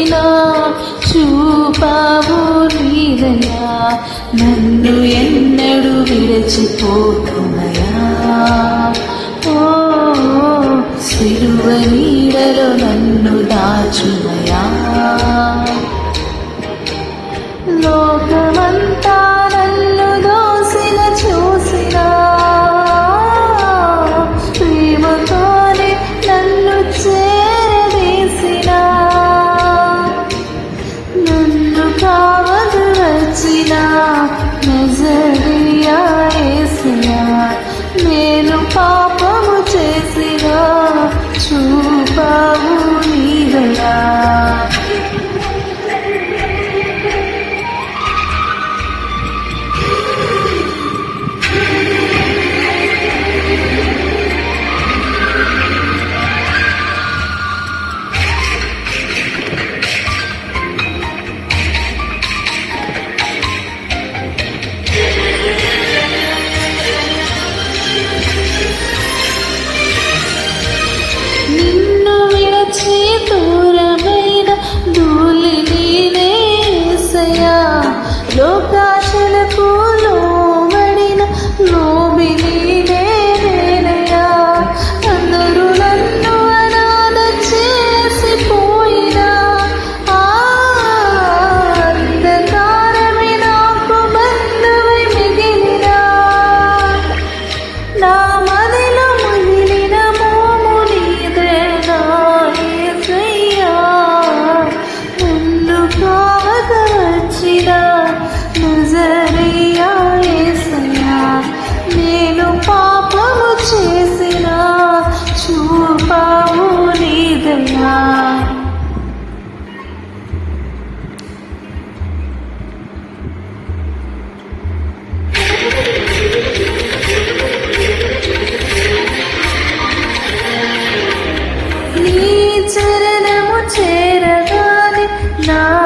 చేసినా చూపావు నీదయా నన్ను ఎన్నడు విరచిపోతుమయా ఓ సిరువ నీడలో నన్ను దాచుమయా そ。know